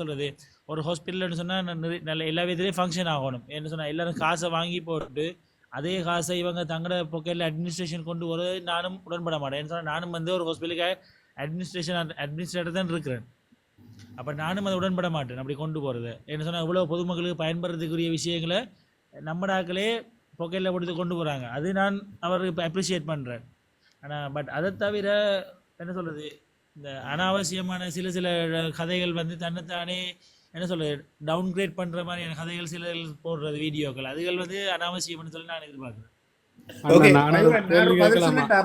சொல்கிறது ஒரு ஹாஸ்பிட்டல்னு சொன்னால் நல்ல எல்லா விதத்துலேயும் ஃபங்க்ஷன் ஆகணும். என்ன சொன்னால் எல்லாரும் காசை வாங்கி போட்டு அதே காசை இவங்க தங்களோட பொக்கையில் அட்மினிஸ்ட்ரேஷன் கொண்டு வர நானும் உடன்பட மாட்டேன். என்ன சொன்னால் நானும் வந்து ஒரு ஹாஸ்பிட்டலுக்கு அட்மினிஸ்ட்ரேஷன் அட்மினிஸ்ட்ரேட்டர் தான் இருக்கிறேன். அப்போ நானும் அதை உடன்பட மாட்டேன் அப்படி கொண்டு போகிறது என்ன சொன்னால் இவ்வளோ பொதுமக்களுக்கு பயன்படுறதுக்குரிய விஷயங்களை நம்மடாக்களே ஆட்களே பொக்கையில் கொடுத்து கொண்டு போகிறாங்க அது நான் அவருக்கு இப்போ அப்ரிஷியேட் பண்ணுறேன் ஆனால் பட் அதை தவிர என்ன சொல்கிறது இந்த அனாவசியமான சில சில கதைகள் வந்து தன்னைத்தானே என்ன சொல்றது டவுன் கிரேட் பண்ணுற மாதிரியான கதைகள் சில போடுறது வீடியோக்கள். அதுகள் வந்து அனாவசியம்னு சொல்லி நான் எதிர்பார்க்குறேன்.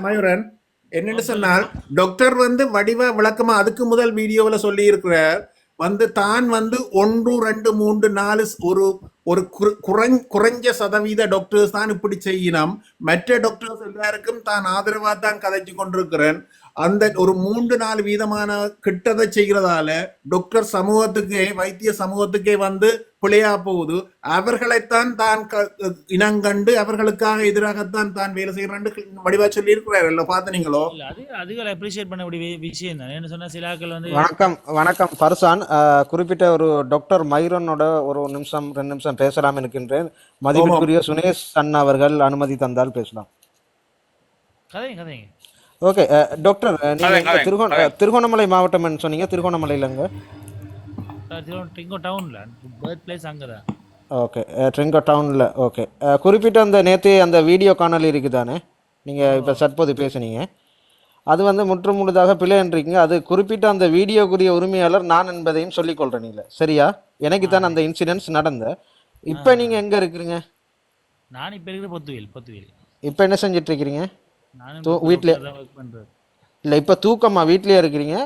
மயூரன், என்னன்னு சொன்னால் டாக்டர் வந்து வடிவ விளக்கமா அதுக்கு முதல் வீடியோவில் சொல்லி இருக்கிறார் வந்து தான் வந்து ஒன்று ரெண்டு மூன்று நாலு ஒரு ஒரு குற- குறைஞ் குறைஞ்ச சதவீத டாக்டர்ஸ் தான் இப்படி செய்யணும். மற்ற டாக்டர்ஸ் எல்லாருக்கும் தான் ஆதரவா தான் கதைச்சு கொண்டிருக்கிறேன். அந்த ஒரு மூன்று நாலு வீதமான கிட்டதை செய்கிறதால டாக்டர் சமூகத்துக்கே வைத்திய சமூகத்துக்கே வந்து பிழையா போகுது. அவர்களைத்தான் தான் க- இனங்கண்டு அவர்களுக்காக எதிராகத்தான் தான் வேலை செய்கிறேன் வடிவா சொல்லி இருக்கிறார் பார்த்தனீங்களோ இல்லை அது அதுகள் அப்ரிஷியேட் பண்ணக்கூடிய வி- விஷயம் தான். என்ன சொன்னால் சில ஆட்கள் வந்து வணக்கம் வணக்கம் பர்சான். குறிப்பிட்ட ஒரு டாக்டர் மைரனோட ஒரு நிமிஷம் ரெண்டு நிமிஷம் பேசலாம் இருக்கின்றேன். மதிப்பிற்குரிய சுனேஷ் அண்ணா அவர்கள் அனுமதி தந்தால் பேசலாம். கதைங்க கதைங்க. ஓகே டாக்டர் நீங்க கதை, எங்க கதை, திருகோண கதை. திருகோணமலை மாவட்டம்னு சொன்னீங்க திருகோணமலையிலங்க? டவுனில் பர்த் பிளேஸ் ஓகே ட்ரிங்கோ டவுனில் ஓகே குறிப்பிட்ட அந்த நேற்று அந்த வீடியோ காணொலி இருக்குதானே? நீங்கள் இப்போ தற்போது பேசுனீங்க. அது வந்து முற்று முழுதாக பிழைன்றீங்க அது குறிப்பிட்ட அந்த வீடியோக்குரிய உரிமையாளர் நான் என்பதையும் சொல்லிக்கொள்கிறேன் இல்லை. சரியா? எனக்கு தான் அந்த இன்சிடென்ட்ஸ் நடந்த. இப்போ நீங்கள் எங்கே இருக்கிறீங்க? நான் இப்போ இருக்கிற பொத்துவேல் பொத்துவேல். இப்போ என்ன செஞ்சுட்டு இருக்கிறீங்க? நானும் தூ- தான் ஒர்க் பண்ணுறது இல்லை இப்போ தூக்கமா வீட்லயே இருக்கிறீங்க?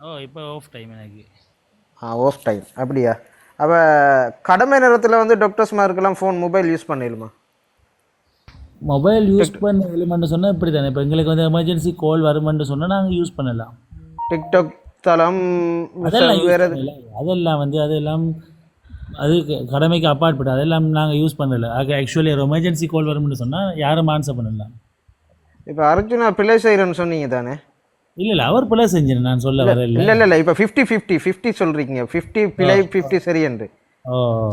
ஓ இப்போ ஆஃப் டைம் எனக்கு. ஆ ஆஃப் டைம் அப்படியா? அப்போ கடமை நேரத்தில் வந்து டாக்டர்ஸ்மாருக்கெல்லாம் ஃபோன் மொபைல் யூஸ் பண்ணிடுமா? மொபைல் யூஸ் பண்ண எலிமெண்ட் சொன்னால் இப்படி தானே இப்போ எங்களுக்கு வந்து எமர்ஜென்சி கால் வருமென்று சொன்னால் நாங்கள் யூஸ் பண்ணலாம். டிக்டாக் தளம் வேறு. அதெல்லாம் வந்து அதெல்லாம் அது கடமைக்கு அப்பாற்பட்டு அதெல்லாம் நாங்கள் யூஸ் பண்ணல. ஆக்சுவலி ஒரு எமர்ஜென்சி கால் வரும்னு சொன்னால் யாரும் ஆன்சர் பண்ணலாம் இப்போ அர்ஜுனா பிள்ளை செய்கிறேன்னு சொன்னீங்க தானே? இல்லை இல்லை அவர் பிள்ளை செஞ்சேன் நான் சொல்ல வரல இல்லை இல்லை இல்லை இப்போ ஃபிஃப்டி ஃபிஃப்டி ஃபிஃப்டி சொல்கிறீங்க ஃபிஃப்டி பிழை ஃபிஃப்டி சரி என்று.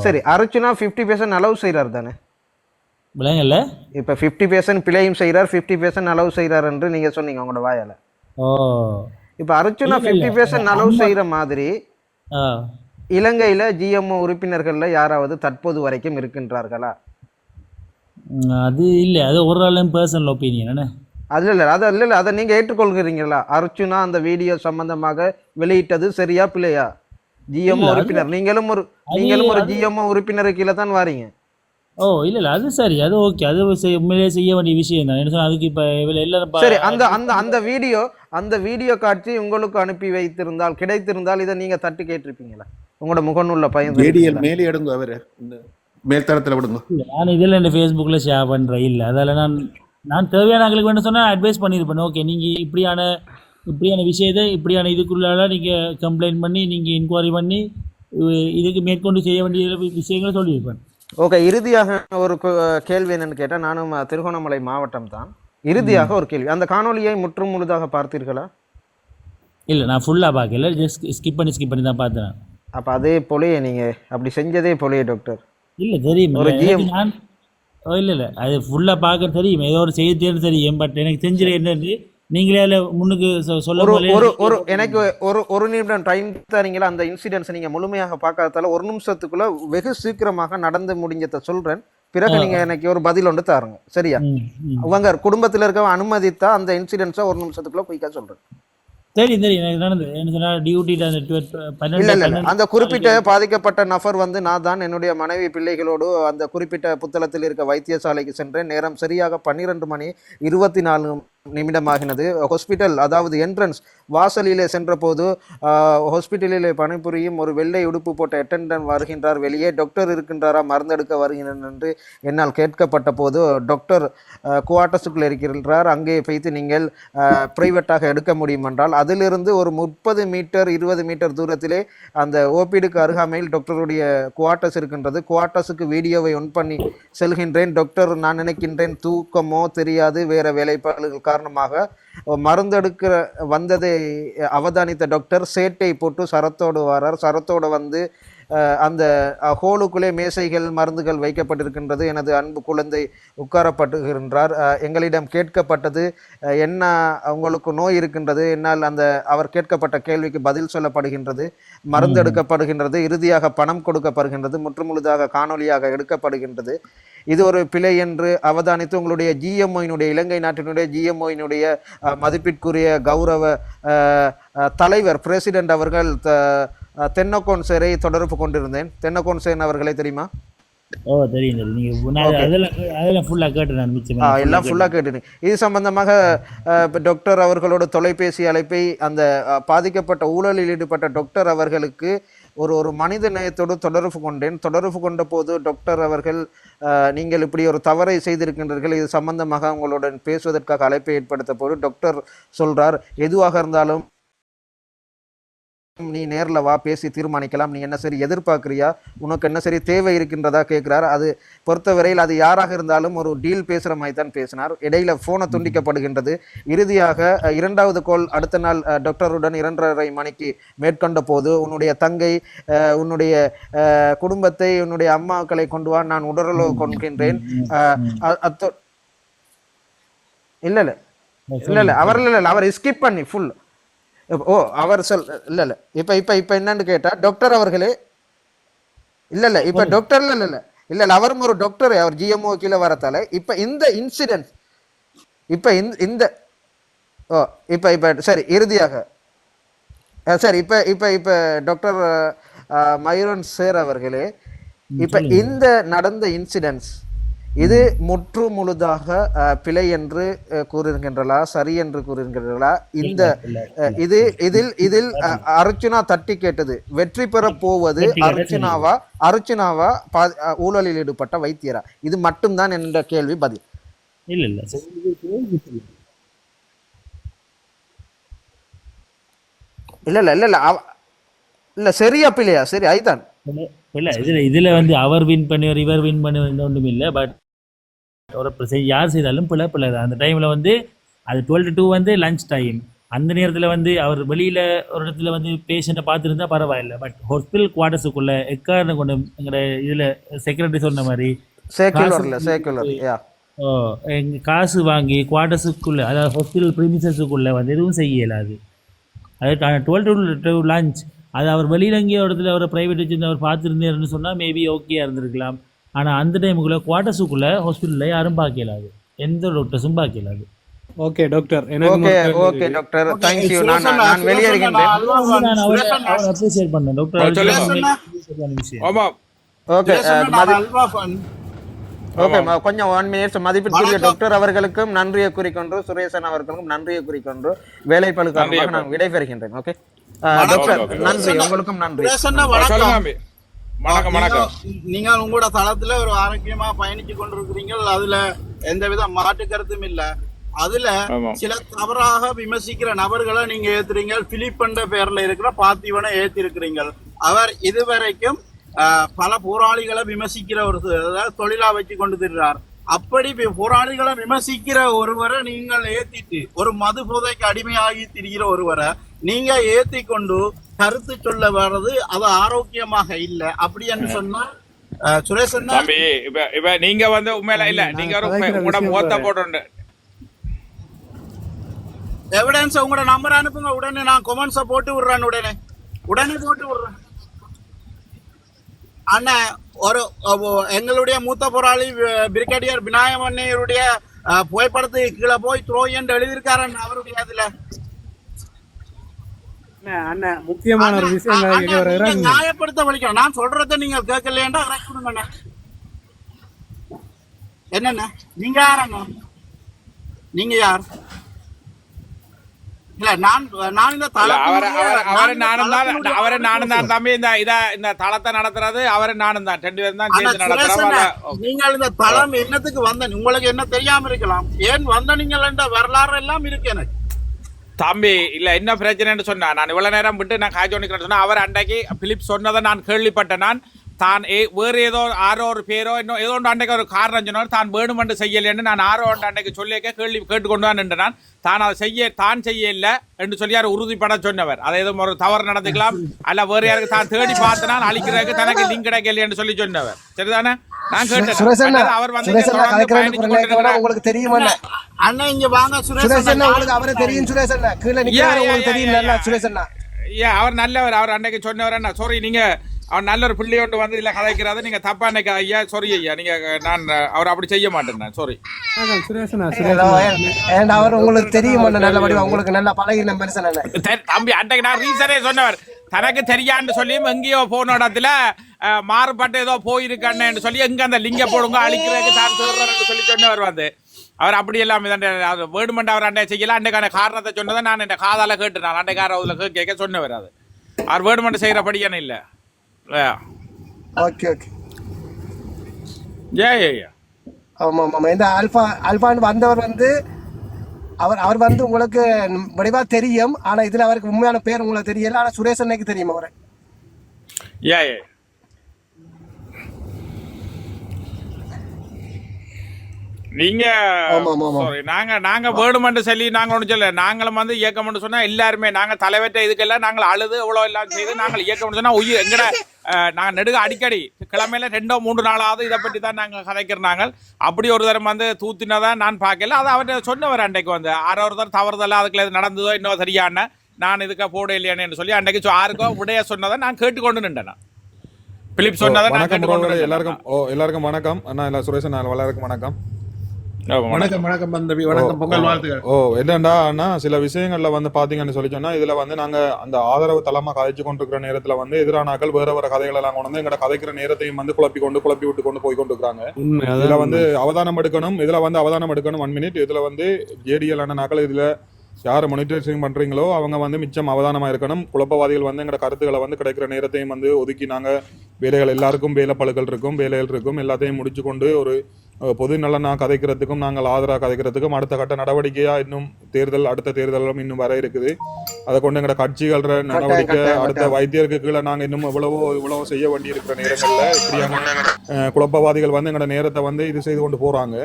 சரி அர்ஜுனா ஃபிஃப்டி பேர்சன்ட் அலோவ் செய்கிறார் தானே? விளங்கல்ல இப்போ ஃபிஃப்டி பேர்சன்ட் பிழையும் செய்கிறார் ஃபிஃப்டி பேர்சன்ட் அலோவ் செய்கிறார் என்று நீங்கள் சொன்னீங்க உங்களோட வாயால். ஓ. இப்போ அர்ஜுனா இல்ல, ஃபிஃப்டி இல்ல. பேர்சன்ட் அலோவ் செய்கிற மாதிரி இலங்கையில் ஜிஎம்ஓ உறுப்பினர்களில் யாராவது தற்போது வரைக்கும் இருக்கின்றார்களா? அது இல்லை அது ஒரு ஆளும் பர்சனல் ஒப்பீனியன் என்ன அதில் இல்லை அதை இல்லை இல்லை அதை நீங்கள் ஏற்றுக்கொள்கிறீங்களா? அர்ச்சுனா அந்த வீடியோ சம்பந்தமாக வெளியிட்டது சரியா பிள்ளையா ஜிஎம்ஓ உறுப்பினர் நீங்களும் ஒரு நீங்களும் ஒரு ஜிஎம்ஓ உறுப்பினர் கீழே தான் வாரீங்க. ஓ இல்லை இல்லை அது சரி அது ஓகே அது உண்மையிலேயே செய்ய வேண்டிய விஷயம் தான். என்ன அதுக்கு இப்போ எல்லாரும் சரி அந்த அந்த அந்த வீடியோ அந்த வீடியோ காட்சி உங்களுக்கு அனுப்பி வைத்திருந்தால் கிடைத்திருந்தால் இதை நீங்க தட்டி கேட்டிருப்பீங்களா? உங்களோட முகநூல்ல ஏடிஎல் மேலே எடுங்க அவரு. மேல்தளத்தில் விடுங்க. நான் இதில் இந்த ஃபேஸ்புக்கில் ஷேர் பண்ணுறேன் இல்லை அதால் நான் நான் தேவையான ஆட்களுக்கு வேணும் சொன்னால் அட்வைஸ் பண்ணியிருப்பேன். ஓகே நீங்கள் இப்படியான இப்படியான விஷயத்தை இப்படியான இதுக்குள்ளால நீங்கள் கம்ப்ளைண்ட் பண்ணி நீங்கள் இன்கொயரி பண்ணி இதுக்கு மேற்கொண்டு செய்ய வேண்டிய விஷயங்களை சொல்லியிருப்பேன். ஓகே இறுதியாக ஒரு கு- கேள்வி என்னன்னு கேட்டால் நானும் திருகோணமலை மாவட்டம் தான். இறுதியாக ஒரு கேள்வி. அந்த காணொளியை முற்றும் முழுதாக பார்த்தீர்களா? இல்லை நான் ஃபுல்லாக பார்க்கல. ஜஸ்ட் ஸ்கிப் பண்ணி ஸ்கிப் பண்ணி தான் பார்த்தேன். அப்ப அதே போலயே நீங்க அப்படி செஞ்சதே போலயே டாக்டர் இல்லை தெரியும். நான் இல்லை இல்லை. அது ஃபுல்லாக பார்க்க தெரியும். ஏதோ ஒரு செய்ய தெரியும் தெரியும். பட் எனக்கு தெரிஞ்சது என்னன்னு நீங்களே அதில் முன்னுக்கு சொ- சொல்லும் ஒரு ஒரு எனக்கு ஒரு ஒரு நிமிடம் டைம் தரீங்களா? அந்த இன்சிடென்ட்ஸ் நீங்க முழுமையாக பார்க்காததால ஒரு நிமிஷத்துக்குள்ள வெகு சீக்கிரமாக நடந்து முடிஞ்சதை சொல்றேன். பிறகு நீங்க எனக்கு ஒரு பதில் ஒன்று தாருங்க. சரியா. அவங்க குடும்பத்துல இருக்க அனுமதித்தா அந்த இன்சிடென்ட்ஸை ஒரு நிமிஷத்துக்குள்ள குயிக்கா சொல்றேன். தெரியும் தெரியும். எனக்கு நடந்தது. என்ன சொன்னால் டியூட்டியில் அந்த இல்ல அந்த குறிப்பிட்ட பாதிக்கப்பட்ட நபர் வந்து நான் தான். என்னுடைய மனைவி பிள்ளைகளோடு அந்த குறிப்பிட்ட புத்தளத்தில் இருக்க வைத்தியசாலைக்கு சென்றேன். நேரம் சரியாக பன்னிரண்டு மணி இருபத்தி நாலு நிமிடமாகினது. ஹாஸ்பிட்டல் அதாவது என்ட்ரன்ஸ் வாசலிலே சென்றபோது ஹாஸ்பிட்டலிலே பணிபுரியும் ஒரு வெள்ளை உடுப்பு போட்ட அட்டெண்டன் வருகின்றார். வெளியே டாக்டர் இருக்கின்றாரா? மருந்தெடுக்க வருகிறேன் என்று என்னால் கேட்கப்பட்ட போது டாக்டர் குவார்ட்டர்ஸுக்குள் இருக்கின்றார் அங்கே வைத்து நீங்கள் பிரைவேட்டாக எடுக்க முடியும் என்றால் அதிலிருந்து ஒரு முப்பது மீட்டர் இருபது மீட்டர் தூரத்திலே அந்த ஓபிடுக்கு அருகாமையில் டாக்டருடைய குவார்ட்டர்ஸ் இருக்கின்றது. குவார்ட்டர்ஸுக்கு வீடியோவை ஒன் பண்ணி செல்கின்றேன். டாக்டர் நான் நினைக்கின்றேன் தூக்கமோ தெரியாது. வேறு வேலைப்பாடுகள் காரணமாக மருந்தெடுக்கிற வந்ததை அவதானித்த டாக்டர் சேட்டை போட்டு சரத்தோடு வரார். சரத்தோடு வந்து அந்த ஹோலுக்குள்ளே மேசைகள் மருந்துகள் வைக்கப்பட்டிருக்கின்றது. எனது அன்பு குழந்தை உட்காரப்பட்டுகின்றார் எங்களிடம் கேட்கப்பட்டது என்ன உங்களுக்கு நோய் இருக்கின்றது? என்னால் அந்த அவர் கேட்கப்பட்ட கேள்விக்கு பதில் சொல்லப்படுகின்றது மருந்து எடுக்கப்படுகின்றது இறுதியாக பணம் கொடுக்கப்படுகின்றது முற்றுமுழுதாக காணொலியாக எடுக்கப்படுகின்றது. இது ஒரு பிழை என்று அவதானித்து உங்களுடைய ஜிஎம்ஓயினுடைய இலங்கை நாட்டினுடைய ஜிஎம்ஓயினுடைய மதிப்பிற்குரிய கௌரவ தலைவர் பிரசிடென்ட் அவர்கள் த- அஹ், தென்னக்கோன் சேரை தொடர்பு கொண்டிருந்தேன். தென்னக்கோன் சேன் அவர்களை தெரியுமா? ஓ எல்லாம் ஃபுல்லாக கேட்டுனேன் இது சம்பந்தமாக டாக்டர் அவர்களோட தொலைபேசி அழைப்பை அந்த பாதிக்கப்பட்ட ஊழலில் ஈடுபட்ட டாக்டர் அவர்களுக்கு ஒரு ஒரு மனித நேயத்தோடு தொடர்பு கொண்டேன். தொடர்பு கொண்ட போது டாக்டர் அவர்கள் நீங்கள் இப்படி ஒரு தவறை செய்திருக்கின்றீர்கள் இது சம்பந்தமாக உங்களுடன் பேசுவதற்காக அழைப்பை ஏற்படுத்த போது டாக்டர் சொல்றார் எதுவாக இருந்தாலும் நீ நேர்ல வா பேசி தீர்மானிக்கலாம். நீ என்ன சரி எதிர்பார்க்குறியா? உனக்கு என்ன சரி தேவை இருக்கின்றதா கேட்கிறார். அது பொறுத்தவரையில் அது யாராக இருந்தாலும் ஒரு டீல் பேசுகிற மாதிரி தான் பேசினார். இடையில ஃபோனை துண்டிக்கப்படுகின்றது. இறுதியாக இரண்டாவது கோல் அடுத்த நாள் டாக்டருடன் இரண்டரை மணிக்கு மேற்கொண்ட போது உன்னுடைய தங்கை உன்னுடைய குடும்பத்தை உன்னுடைய அம்மாக்களை கொண்டு வா நான் உடலுறவு கொள்கின்றேன். அத்தோ இல்ல இல்ல. இல்ல இல்ல அவர் இல்ல இல்ல அவர் ஸ்கிப் பண்ணி ஃபுல் ஓ அவர் சொல் இல்ல இல்ல. இப்ப இப்ப இப்ப என்னன்னு கேட்டா டாக்டர் அவர்களே இல்ல இல்ல. இப்ப டாக்டர் இல்ல இல்ல இல்ல. இல்ல அவரும் ஒரு டாக்டர் அவர் ஜிஎம்ஓ கீழே வரத்தால. இப்ப இந்த இன்சிடென்ட் இப்ப இந்த ஓ இப்ப இப்ப சரி இறுதியாக. சரி இப்ப இப்ப இப்ப டாக்டர் மயூரன் சேர் அவர்களே இப்ப இந்த நடந்த இன்சிடென்ட்ஸ் இது முற்று முழுதாக பிழை என்று அஹ், கூறுகின்றளா சரி என்று கூறுகின்றளா இந்த இது இதில் இதில் அர்ச்சுனா தட்டி கேட்டது. வெற்றி பெற போவது அர்ச்சுனாவா அர்ச்சுனாவா ஊழலில் ஈடுபட்ட வைத்தியரா? இது மட்டும்தான் என்ற கேள்வி பதில். இல்ல இல்ல. இல்ல இல்ல இல்ல இல்ல சரியா பிள்ளையா சரி ஐதான். இல்ல- இதுல இதுல வந்து அவர் வின் பண்ணிவர் இவர் வின் பண்ணிவர் ஒன்றும் இல்லை பட் ஒரு பிரச்சனை யார் செய்தாலும் பிள்ளை பிள்ளை தான். அந்த டைம்ல வந்து அது டுவெல் டூ வந்து லஞ்ச் டைம் அந்த நேரத்தில் வந்து அவர் வெளியில் ஒரு இடத்துல வந்து பேஷண்ட்டை பார்த்துருந்தா பரவாயில்ல. பட் ஹாஸ்பிட்டல் குவார்ட்டர்ஸுக்குள்ளே எக்காரணம் கொண்டு எங்களோட இதில் செக்ரட்டரி சொன்ன மாதிரி ஓ எங்கள் காசு வாங்கி குவார்ட்டர்ஸுக்குள்ளே அதாவது ஹாஸ்பிட்டல் ப்ரிமிசஸுக்குள்ளே வந்து எதுவும் செய்ய இயலாது அதுக்கான டுவெல் டு டு லஞ்ச் அது அவர் வெளியில் எங்கேயோ இடத்துல அவரை ப்ரைவேட் வச்சிருந்து அவர் பார்த்துருந்தாருன்னு சொன்னால் மேபி ஓகேயா இருந்திருக்கலாம். ஆனால் அந்த டைமுக்குள்ளே குவார்ட்டர்ஸுக்குள்ளே ஹாஸ்பிட்டலில் யாரும் பார்க்க இயலாது. எந்த டாக்டர்ஸும் பார்க்க இயலாது. Okay doctor okay okay. Doctor thank you நான் நான் நான் வெளியேறுகின்றேன் நான் அவரை அவரை அப்ரிசியேட் பண்ணேன் டாக்டர் ஆமா. ஓகே. ஓகே ம- கொஞ்சம் ஒன் மினிட்ஸ் மதிப்பிற்குரிய டாக்டர் அவர்களுக்கும் நன்றியை குறிக்கொண்டு சுரேசன் அவர்களுக்கும் நன்றியை குறிக்கொண்டு வேலை பழு காரணமாக நான் விடைபெறுகின்றேன். ஓகே டாக்டர் நன்றி. உங்களுக்கும் நன்றி. வணக்கம். வணக்கம். நீங்க- நீங்கள் உங்களோட தளத்துல ஒரு ஆரோக்கியமா பயணிச்சு கொண்டிருக்கிறீங்க அதுல எந்தவித மாற்று கருத்தும் இல்ல. அதுல. சில தவறாக விமர்சிக்கிற நபர்களை நீங்க ஏத்துறீங்க பிலிப் என்ற பேர்ல இருக்கிற பார்த்திவனை ஏத்தி இருக்கிறீங்க அவர் இதுவரைக்கும் பல போராளிகளை விமர்சிக்கிற ஒரு தொழிலா வச்சு கொண்டு திரிறார் அப்படி போராளிகளை விமர்சிக்கிற ஒருவரை நீங்கள் ஏத்திட்டு ஒரு மது போதைக்கு அடிமையாகி திரிகிற ஒருவரை நீங்க ஏத்தி கொண்டு கருத்து சொல்ல வர்றது அது ஆரோக்கியமாக இல்ல. அப்படி என்று சொன்னா அஹ், சுரேஷ் அண்ணா, தம்பி இப்ப இப்ப நீங்க வந்து உண்மையில இல்ல நீங்க உங்களோட முகத்தை. போட்டு எவிடன்ஸ் உங்களோட நம்பர் அனுப்புங்க. உடனே நான் கொமெண்ட்ஸ போட்டு விடுறேன் உடனே. உடனே போட்டு விடுறேன். அண்ணா ஒரு எங்களுடைய மூத்த போராளி பிரிகேடியர் விநாயகமன்னையருடைய புகைப்படத்துக்கு கீழே போய் த்ரோ என்று எழுதியிருக்காரு அவருடைய அதுல முக்கியமான ஒரு விஷயம் நியாயப்படுத்த வலிக்கிறேன் நான் சொல்றதை நீங்க கேட்கலையாண்டா விடுங்கண்ணா என்னண்ணா? நீங்க யார் அண்ணா நீங்க யார்? இல்ல நான் நான் இந்த இல்ல, அவரை நானும் தான் அவரை நானும் தான் தம்பி. இந்த இத இந்த தளத்தை நடத்துறது அவரை நானும் தான். ரெண்டு பேரும் தான் சேர்ந்து நடத்துறோம். நீங்கள் இந்த தளம் என்னத்துக்கு வந்த உங்களுக்கு என்ன தெரியாம இருக்கலாம். ஏன் வந்த நீங்கள் என்ற வரலாறு எல்லாம் இருக்கு எனக்கு. தம்பி இல்ல என்ன பிரச்சனைன்னு சொன்னா நான் இவ்வளவு நேரம் விட்டு நான் காய்ச்சி சொன்னா அவர் அன்றைக்கு பிலிப் சொன்னதை நான் கேள்விப்பட்டேன். நான் தான் ஏ வேறு ஏதோ ஆரோ ஒரு பேரோ இன்னும் ஏதோ ஒன்று அன்றைக்கு ஒரு காரணம் சொன்னார் தான் வேணுமென்று செய்யலைன்னு நான் ஆரோ ஒன்று அன்றைக்கு சொல்லியிருக்க கேள்வி கேட்டுக்கொண்டு தான் நின்று நான். தான் அதை செய்ய தான் செய்ய இல்லை என்று சொல்லி யார் உறுதிப்பட சொன்னவர். அதை ஏதோ ஒரு தவறு நடந்துக்கலாம். அல்ல வேறு யாருக்கு தான் தேடி பார்த்தினால் அழிக்கிறதுக்கு தனக்கு லிங்க் கிடைக்கல என்று சொல்லி சொன்னவர். சரிதானே? நான் கேட்டேன். அவர் வந்து. உங்களுக்கு தெரியுமா அண்ணன் இங்க வாங்க சுரேஷ் சுரேஷ் அண்ணா அண்ணா. உங்களுக்கு அவரை தெரியும் சுரேஷ் அண்ணா. கீழே உங்களுக்கு தெரியும். சுரேஷ் அண்ணா. ஏன் அவர் நல்லவர் அவர் அன்னைக்கு சொன்னவர் என்ன சாரி நீங்க அவர் நல்ல ஒரு பிள்ளை ஒன்று வந்து இல்ல கதைக்கிறாத நீங்க தப்பா அன்னைக்கு ஐயா சாரி ஐயா. நீங்க நான் அவர் அப்படி செய்ய மாட்டேன் சாரி சுரேஷனா அவர் உங்களுக்கு தெரியும் நல்ல வடிவம் உங்களுக்கு நல்லா பழகின மனுஷன் அண்ணா. தம்பி அன்றைக்கு நான் ரீசனே சொன்னவர். தனக்கு தெரியான்னு சொல்லியும் எங்கேயோ போன இடத்துல மாறுபட்டு ஏதோ போயிருக்கன்னு சொல்லி எங்க அந்த லிங்க போடுங்க அழிக்கிறதுக்கு தான் சொல்லி சொன்னவர் வந்து. அவர் அப்படி எல்லாம் இதண்ட வேணுமெண்ட் அவர் அண்டை செய்யல. அன்றைக்கான காரணத்தை சொன்னதை நான் என் காதால கேட்டு நான் அன்றைக்கார அதில் கேட்க சொன்னவர் அது. அவர் வேணுமெண்ட் செய்கிறபடியான இல்லை. Okay okay. ஏ ஏ ஏ. ஆமா ஆமா இந்த ஆல்பா ஆல்பான்னு வந்தவர் வந்து அவர் அவர் வந்து உங்களுக்கு வடிவா தெரியும். ஆனா இதுல அவருக்கு உண்மையான பேர் உங்களுக்கு தெரியல. ஆனா சுரேஷ் அண்ணைக்கு தெரியும் அவரை. Yeah, நீங்க நாங்க நாங்க வேணுமென்று சொல்லி நாங்க ஒண்ணு சொல்ல நாங்களும் வந்து இயக்கம்னு சொன்னா எல்லாருமே நாங்க தலைவற்ற இதுக்கெல்லாம் நாங்கள் அழுது இவ்வளவு எல்லாம் செய்து நாங்கள் இயக்கம்னு சொன்னா உயிர். எங்கட நாங்க நெடுக அடிக்கடி கிழமையில ரெண்டோ மூன்று நாளாவது இதை பற்றி தான் நாங்க கதைக்கிறோம் நாங்கள். அப்படி ஒரு தரம் வந்து தூத்தினதான் நான் பார்க்கல. அது அவர் சொன்னவர் அன்றைக்கு வந்து. ஆறு ஒரு தரம் தவறுதல்ல அதுக்குள்ள இது நடந்ததோ இன்னும் சரியான நான் இதுக்கு போட இல்லையானு சொல்லி அன்றைக்கு யாருக்கோ விடைய சொன்னதை நான் கேட்டுக்கொண்டு நின்றேன் நான். பிலிப் சொன்னதை. எல்லாருக்கும் ஓ எல்லாருக்கும் வணக்கம். அண்ணா எல்லா சுரேஷன் நான் எல்லாருக்கும் வணக்கம். வணக்கம் வணக்கம் பந்தவி வணக்கம் பொங்கல் வாழ்த்துக்கள். ஓ என்னண்டா அண்ணா சில விஷயங்கள்ல வந்து பாத்தீங்கன்னு சொல்லி சொன்னா இதுல வந்து நாங்க அந்த ஆதரவு தளமா கதைச்சு கொண்டிருக்கிற நேரத்துல வந்து எதிரானாக்கள் வேற வேற கதைகள் எல்லாம் கொண்டு வந்து எங்கட கதைக்கிற நேரத்தையும் வந்து குழப்பி கொண்டு குழப்பி விட்டு கொண்டு போய் கொண்டிருக்காங்க இதுல வந்து அவதானம் எடுக்கணும் இதுல வந்து அவதானம் எடுக்கணும் ஒன் மினிட் இதுல வந்து ஜேடிஎல் அண்ணனாக்கள் இதுல யார் மானிட்டரிங் பண்றீங்களோ அவங்க வந்து மிச்சம் அவதானமா இருக்கணும். குழப்பவாதிகள் வந்து எங்கட கருத்துக்களை வந்து கிடைக்கிற நேரத்தையும் வந்து ஒதுக்கி நாங்க வேலைகள் எல்லாருக்கும் வேலை பழுக்கள் இருக்கும் வேலைகள் இருக்கும் எல்லாத்தையும் முடிச்சு கொண்டு ஒரு பொது நலனா கதைக்கிறதுக்கும் நாங்கள் ஆதரவாக கதைக்கிறதுக்கும் அடுத்த கட்ட நடவடிக்கையா இன்னும் தேர்தல் அடுத்த தேர்தலும் இன்னும் வர இருக்குது அதை கொண்டு எங்கட கட்சிகள நடவடிக்கை அடுத்த. வைத்தியருக்கு கீழே நாங்க இன்னும் இவ்வளவோ இவ்வளவோ செய்ய வேண்டி இருக்கிற நேரங்கள்ல இப்படியான குழப்பவாதிகள் வந்து எங்கட நேரத்தை வந்து இது செய்து கொண்டு போறாங்க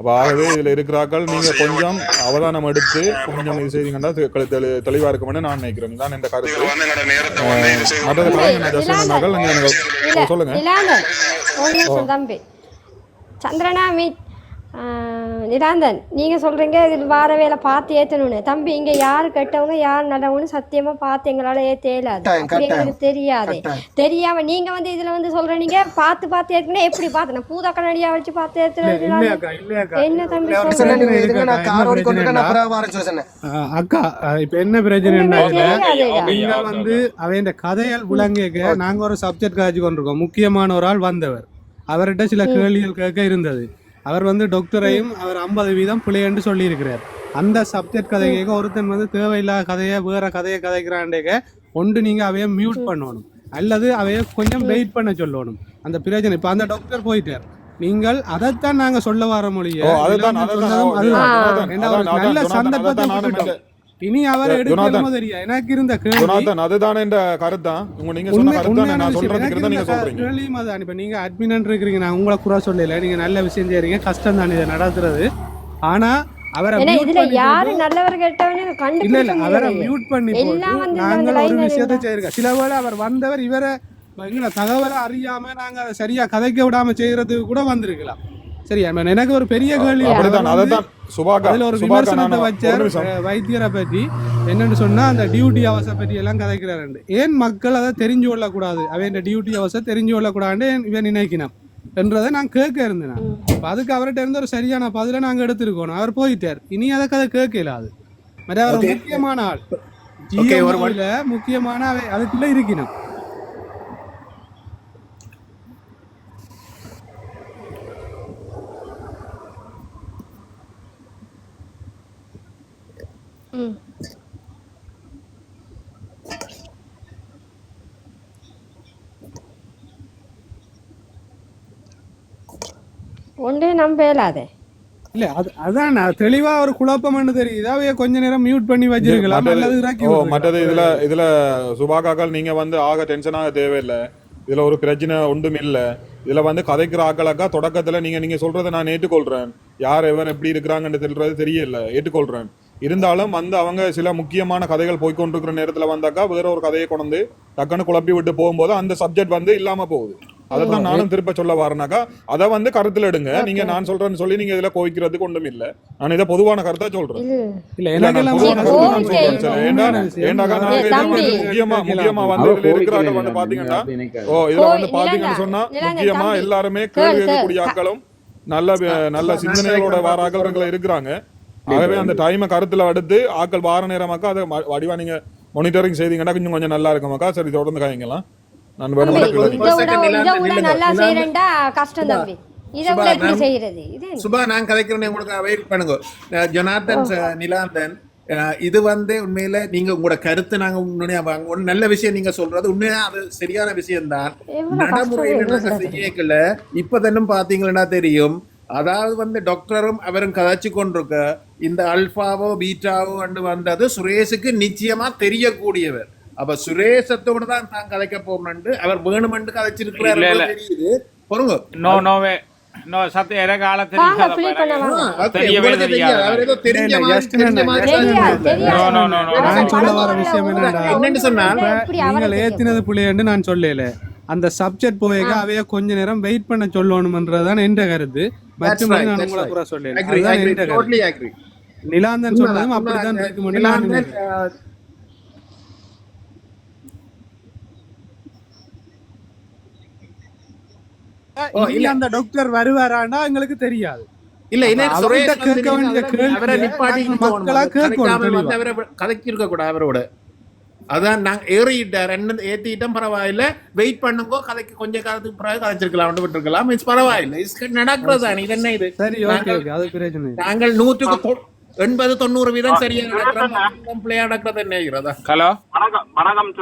அப்ப ஆகவே இதுல இருக்கிறார்கள் நீங்க கொஞ்சம் அவதானம் எடுத்து கொஞ்சம் இது செய்தீங்கன்னா தெ- தெளி- தெளிவா இருக்கும்னு நான் நினைக்கிறேன் தான் இந்த கருத்து அஹ், மற்றது சந்திரனா மீட் நிலாந்தன் நீங்கள் சொல்கிறீங்க இதில் வார வேலை பார்த்து ஏற்றணும்னு தம்பி இங்கே யார் கெட்டவங்க யார் நல்லவங்கன்னு சத்தியமாக பார்த்து எங்களால் ஏற்ற இயலாது. எங்களுக்கு தெரியாது. தெரியாமல் நீங்கள் வந்து இதில் வந்து சொல்கிறீங்க பார்த்து பார்த்து ஏற்றுனா எப்படி பார்த்து? நான் பூதா கண்ணாடியாக வச்சு பார்த்து இல்லையாக்கா என்ன தம்பி பிரச்சனை? அக்கா இப்ப என்ன பிரச்சனைன்னா ஒண்ணுமே இதுல தெரியாதேடா. நீங்க வந்து அவன் கதைகள் விளங்கிக்க நாங்க ஒரு சப்ஜெக்ட் காய்ச்சி கொண்டிருக்கோம் முக்கியமான ஒரு ஆள் வந்தவர். அவர்கிட்ட சில கேள்விகள் கேட்க இருந்தது. அவர் வந்து டாக்டரையும் அவர் ஐம்பது வீதம் பிள்ளைன்னு சொல்லியிருக்கிறார். அந்த சப்ஜெக்ட் கதை கேட்க ஒருத்தன் வந்து தேவையில்லாத கதையை வேற கதையை கதைக்கிறான்டேக்க ஒன்று நீங்க அவைய மியூட் பண்ணணும். அல்லது அவைய கொஞ்சம் வெயிட் பண்ண சொல்லணும். அந்த பிரச்சனை இப்ப அந்த டாக்டர் போயிட்டார். நீங்கள் அதைத்தான் நாங்க சொல்ல வர அதான், நல்ல சந்தர்ப்பத்தை இனி அவர். எடுக்கணுமோ தெரியும் எனக்கு இருந்த கேள்வி ஜொனாதன் அதுதானே இந்த கருத்தான் உங்க நீங்க சொன்ன உண்மை- கருத்து உண்மையான நான். சொல்றதுக்கு நீங்க சொல்றீங்க கேள்வியும் அதான். இப்ப நீங்க admin இருக்கிறீங்க நான் உங்களை குறை சொல்லல நீங்க நல்ல விஷயம் செய்றீங்க கஷ்டம் தான் இதை நடத்துறது ஆனா அவரை இதுல யாரு இல்ல இல்ல அவரை. மியூட் பண்ணி எல்லாம் போட்டு நாங்கள் ஒரு விஷயத்தை செய்யிருக்கோம் சில வேளை அவர் வந்தவர் இவரை தகவலை அறியாம நாங்க அதை சரியா கதைக்க விடாம செய்யறதுக்கு கூட வந்திருக்கலாம் சரியா இப்ப எனக்கு ஒரு பெரிய கேள்வி. அதுல ஒரு விமர்சனத்தை வச்சார் வைத்தியரை பற்றி. என்னன்னு சொன்னா அந்த டியூட்டி அவசை பற்றி எல்லாம் கதைக்கிறாரு ஏன் மக்கள் அதை தெரிஞ்சு கொள்ளக்கூடாது? அவன் டியூட்டி அவசை தெரிஞ்சு கொள்ளக்கூடாதுன்னு இவன் நினைக்கணும்? என்றதை நான் கேட்க இருந்தேன். அதுக்கு அவர்கிட்ட இருந்து ஒரு சரியான பதிலை நாங்க எடுத்திருக்கோம். அவர் போயிட்டார். இனி அதை கதை கேட்க இயலாது மற்ற அவர். முக்கியமான ஆள். Okay, ஒரு GMO ல முக்கியமான அவை அதுக்குள்ள இருக்கணும். ஒன்றே நம்ப இயலாதே. இல்ல அது அதான் தெளிவா ஒரு குழப்பம்னு தெரியுது. கொஞ்ச நேரம் மியூட் பண்ணி வச்சிருக்கலாம். ஓ. மற்றது இதுல இதுல சுபாகாக்கள் நீங்க வந்து ஆக டென்ஷனாக தேவையில்லை. இதுல ஒரு பிரச்சனை ஒன்றும் இல்ல. இதுல வந்து கதைக்கிற ஆக்களாக்கா தொடக்கத்துல நீங்க நீங்க சொல்றதை நான் ஏற்றுக்கொள்றேன். யார் எவர் எப்படி இருக்கிறாங்கன்னு சொல்றது தெரியல. ஏற்றுக்கொள்றேன். இருந்தாலும் வந்து அவங்க சில முக்கியமான கதைகள் போய்க்கொண்டிருக்கிற நேரத்துல வந்தாக்கா வேற ஒரு கதையை கொண்டு டக்குன்னு குழப்பி விட்டு போகும்போது அந்த சப்ஜெக்ட் வந்து இல்லாம போகுது. அதைத்தான் நானும் திருப்ப சொல்ல வரேனாக்கா அதை வந்து கருத்துல எடுங்க. நீங்க நான் சொல்றேன்னு சொல்லி நீங்க இதுல கோவிக்கிறதுக்கு ஒன்றும் இல்ல. நான் இதை பொதுவான கருத்தா சொல்றேன். முக்கியமா முக்கியமா வந்து இதுல இருக்கிறாங்க வந்து பாத்தீங்கன்னா ஓ இதுல வந்து பாத்தீங்கன்னு சொன்னா முக்கியமா. எல்லாருமே கேள், கேள்வி கேள். கேட்கக்கூடிய ஆட்களும் நல்ல நல்ல சிந்தனைகளோட வார ஆட்கள் இருக்கிறாங்க. ஆகவே அந்த டைமை கருத்துல எடுத்து ஆட்கள் வார நேரமாக்கா அதை வடிவா நீங்க மானிட்டரிங் செய்தீங்கன்னா கொஞ்சம் கொஞ்சம் நல்லா இருக்குமாக்கா சரி தொடர்ந்து காய்ங்கலாம். சுபா, நான்- செய்யறது? இது என்ன? சுபா நான் கதைக்கிறேன் உங்களுக்கு வெயிட் பண்ணுங்க. ச- நிலாந்தன் இது வந்து உண்மையில நீங்க உங்களோட கருத்து நாங்க உண்மையா நல்ல விஷயம் நீங்க சொல்றது. உண்மையா அது சரியான விஷயம் தான் நடைமுறையில எவ்வளவு செய்யக்கல இப்பதானும் பாத்தீங்கன்னா தெரியும். அதாவது வந்து டாக்டரும் அவரும் கதைச்சு கொண்டிருக்க இந்த அல்பாவோ பீட்டாவோ அண்டு வந்தது சுரேஷுக்கு நிச்சயமா தெரியக்கூடியவர். அப்ப சுரேஷத்தோட தான் தான் கதைக்க போறோம்னு அவர் வேணுமென்று கதைச்சிருக்கிறார். தெரியுது. பொறுங்க. No no way? என்னன்னு சொன்னால், நீங்கள்? ஏத்தினது பிள்ளைன்னு நான் சொல்லல. அந்த சப்ஜெக்ட் போயக அவைய கொஞ்ச நேரம் வெயிட் பண்ண சொல்லணும்ன்றதுதான் என்ற கருத்து மற்றபடி right, நான் உங்களை. கூட Agree, அதுதான் என்ற கருத்து. நிலாந்தன் சொன்னதும் உண்மைதான், அப்படித்தான் உண்மைதான். இருக்கு மட்டும் நான் நிலாந்தன், நினைக்கிறேன். ஆ, ஓ, இனி இல்ல. அந்த டாக்டர் வருவாராண்டா எங்களுக்கு தெரியாது இல்ல கேட்க வேண்டிய மக்களா அவரை கதைக்கு இருக்க கூடாது அவரோட அதான் நாங்க ஏறிட்டார். என்ன ஏத்திட்டோம் பரவாயில்ல. வெயிட் பண்ணுங்க கதைக்கு கொஞ்ச காலத்துக்கு பிறகு கதைச்சிருக்கலாம் விட்டுருக்கலாம் இட்ஸ் பரவாயில்ல. இட்ஸ் நடக்கிறதா? இது என்ன இது? சரி ஓகே நாங்கள். நாங்கள் நூற்றுக்கு எண்பது தொண்ணூறு வீதம் சரியா நடக்கிறோம். பிள்ளையா நடக்கிறது என்ன ஹலோ? வணக்கம் வணக்கம்